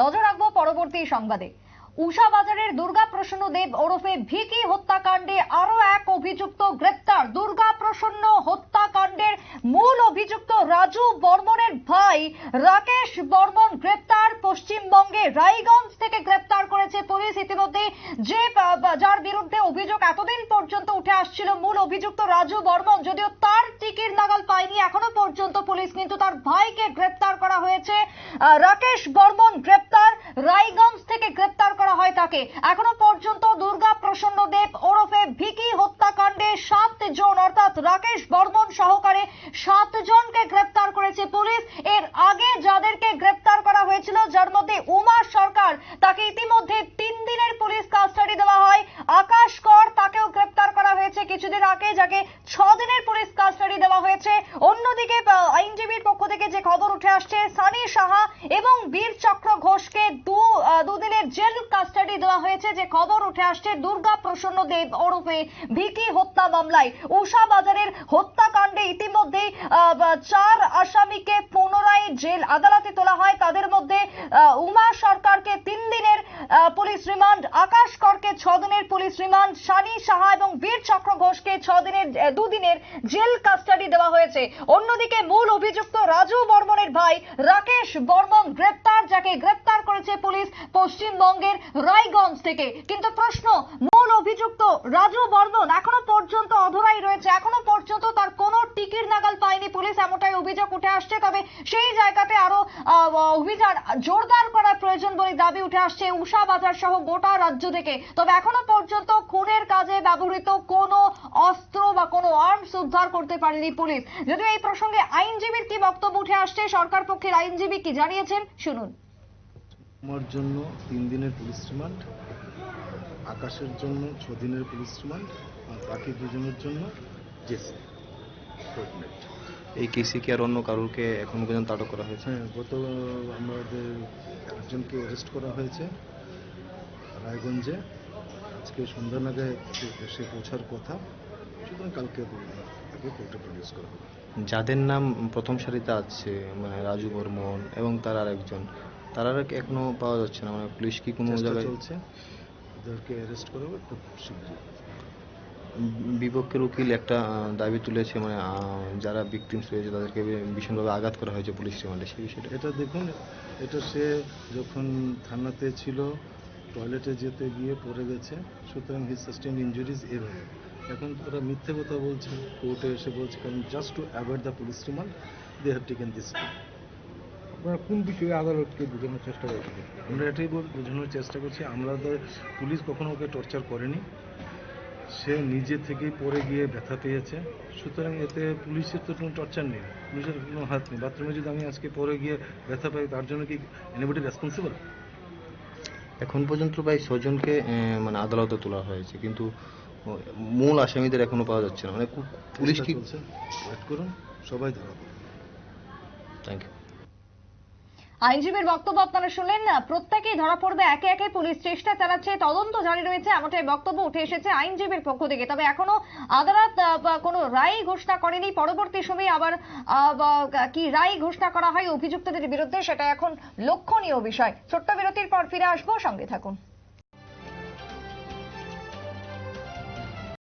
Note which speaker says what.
Speaker 1: নজর রাখব পরবর্তী সংবাদে। উষা বাজারের দুর্গা প্রসন্ন দেব ওরফে ভিকি হত্যাকাণ্ডে আরও এক অভিযুক্ত গ্রেপ্তার। দুর্গা প্রসন্ন হত্যাকাণ্ডের মূল অভিযুক্ত রাজু বর্মনের ভাই রাকেশ বর্মন গ্রেপ্তার। পশ্চিমবঙ্গে রায়গঞ্জ থেকে গ্রেপ্তার করেছে পুলিশ। ইতিমধ্যে যে যার বিরুদ্ধে অভিযোগ এতদিন পর্যন্ত উঠে আসছিল, মূল অভিযুক্ত রাজু বর্মন, যদিও তার টিকির নাগাল পায়নি, এখনও পর্যন্ত পুলিশ, কিন্তু তার ভাইকে গ্রেপ্তার করা হয়েছে। রাকেশ বর্মন গ্রেপ্তার, রায়গঞ্জ থেকে গ্রেপ্তার করা হয় তাকে। এখনও পর্যন্ত দুর্গা প্রসন্ন দেব ওরফে ভিকি হত্যাকাণ্ডে সাত জন অর্থাৎ রাকেশ বর্মন সহকারে সাত জনকে গ্রেপ্তার করেছে পুলিশ এর আগে যাদেরকে গ্রেপ্তার করা হয়েছিল যার মধ্যে উমা সরকার তাকে ইতিমধ্যে তিন দিনের পুলিশ কাস্টাডি দেওয়া হয় আকাশ কর তাকেও গ্রেপ্তার করা হয়েছে কিছুদিন আগে যাকে ছ দিনের পুলিশ কাস্টাডি দেওয়া হয়েছে। অন্যদিকে আইনজীবীর পক্ষ থেকে যে খবর উঠে আসছে, সানি সাহা এবং বীর চক্র ঘোষকে দুদিনের জেল কাস্টাডি দেওয়া হয়েছে। যে খবর উঠে আসছে, দুর্গা প্রসন্ন দেব ওরফে ভিকি হত্যা মামলায়। উষা বাজারের হত্যাকাণ্ডে ইতিমধ্যে চার আসামিকে পুনরায় জেল আদালতে তোলা হয়। তাদের মধ্যে উমা সরকারকে পুলিশ রিমান্ড। আকাশ করকে ছ দিনের পুলিশ রিমান্ড। সানি সাহা এবং বীর চক্র ঘোষকে ছ দিনের দুদিনের জেল কাস্টাডি দেওয়া হয়েছে। অন্যদিকে মূল অভিযুক্ত রাজু বর্মনের ভাই রাকেশ বর্মন গ্রেপ্তার, যাকে গ্রেপ্তার করেছে পুলিশ পশ্চিমবঙ্গের রায়গঞ্জ থেকে। কিন্তু প্রশ্ন, মূল অভিযুক্ত রাজু বর্মন এখনও পর্যন্ত অধরাই রয়েছে। এখনও পর্যন্ত তার কোনো টিকির নাগাল পায়নি পুলিশ, এমনটাই অভিযোগ উঠে আসছে। তবে সেই জায়গাতে আরও অভিযান জোরদার করার প্রয়োজন বলে দাবি উঠে আসছে। উষা বাজার সহ গোটা রাজ্য থেকে। তবে এখনও পর্যন্ত খুনের কাজে ব্যবহৃত কোনো অস্ত্র বা কোনো আর্মস উদ্ধার করতে পারেনি পুলিশ। যদিও এই প্রসঙ্গে আইনজীবীর কি বক্তব্য উঠে আসছে সরকার পক্ষের আইনজীবী কি জানিয়েছেন শুনুন।
Speaker 2: আমার জন্য তিন দিনের পুলিশ রিমান্ড আকাশের জন্য ছ দিনের পুলিশ রিমান্ড আর বাকি দুজনের জন্য জেসি।
Speaker 3: এই কেসে কি আর অন্য কারোরকে এখন পর্যন্ত আটক করা হয়েছে?
Speaker 2: হ্যাঁ গত আমাদের একজনকে অ্যারেস্ট করা হয়েছে। রায়গঞ্জে। আজকে সন্ধ্যা নাগাদ এসে পৌঁছার কথা। সুতরাং কালকে তাকে কোর্টে প্রডিউস করা হবে।
Speaker 3: যাদের নাম প্রথম সারিতে আছে মানে রাজু বর্মন এবং তার আর একজন তারা এখনও পাওয়া যাচ্ছে না। মানে পুলিশ কি কোনো জায়গায়
Speaker 2: চলছে। ওদেরকে অ্যারেস্ট করা হবে খুব শীঘ্রই
Speaker 3: বিপক্ষের উকিল একটা দাবি তুলেছে মানে যারা ভিকটিমস হয়েছে তাদেরকে ভীষণভাবে আঘাত করা হয়েছে পুলিশ রিমান্ডে। সেই বিষয়টা
Speaker 2: এটা দেখুন এটা সে যখন থানাতে ছিল টয়লেটে যেতে গিয়ে পড়ে গেছে সুতরাং হি সাস্টেন ইঞ্জুরিজ এভাবে। এখন ওরা মিথ্যে কথা বলছে কোর্টে এসে বলছে কারণ just to avoid the police remand they have taken this
Speaker 4: আপনারা কোন বিষয়ে আদালতকে বোঝানোর চেষ্টা করছেন?
Speaker 2: আমরা এটাই বল- বোঝানোর চেষ্টা করছি আমরা তো পুলিশ কখনো ওকে টর্চার করেনি। সে নিজে থেকেই পড়ে গিয়ে ব্যথা পেয়েছে সুতরাং এতে পুলিশের তো কোনো টর্চার নেই পুলিশের কোনো হাত নেই। বাথরুমে যদি আমি আজকে পড়ে গিয়ে ব্যথা পাই তার জন্য কি এনিবডি রেসপন্সিবল
Speaker 3: এখন পর্যন্ত প্রায় ছজনকে মানে আদালতে তোলা হয়েছে। কিন্তু মূল আসামিদের এখনও পাওয়া যাচ্ছে না। মানে পুলিশ কি
Speaker 2: ওয়েট করুন সবাই ধরা।
Speaker 3: থ্যাংক ইউ
Speaker 1: আইনজীবীর বক্তব্য আপনারা শুনলেন। না প্রত্যেকেই ধরা পড়বে, একে একে পুলিশ চেষ্টা চালাচ্ছে, তদন্ত জারি রয়েছে, এমনটাই বক্তব্য উঠে এসেছে আইনজীবীর পক্ষ থেকে। তবে এখনও আদালত কোনো রায় ঘোষণা করেনি। পরবর্তী সময়ে আবার কি রায় ঘোষণা করা হয় অভিযুক্তদের বিরুদ্ধে, সেটা এখন লক্ষণীয় বিষয়। ছোট্ট বিরতির পর ফিরে আসব, সঙ্গে থাকুন।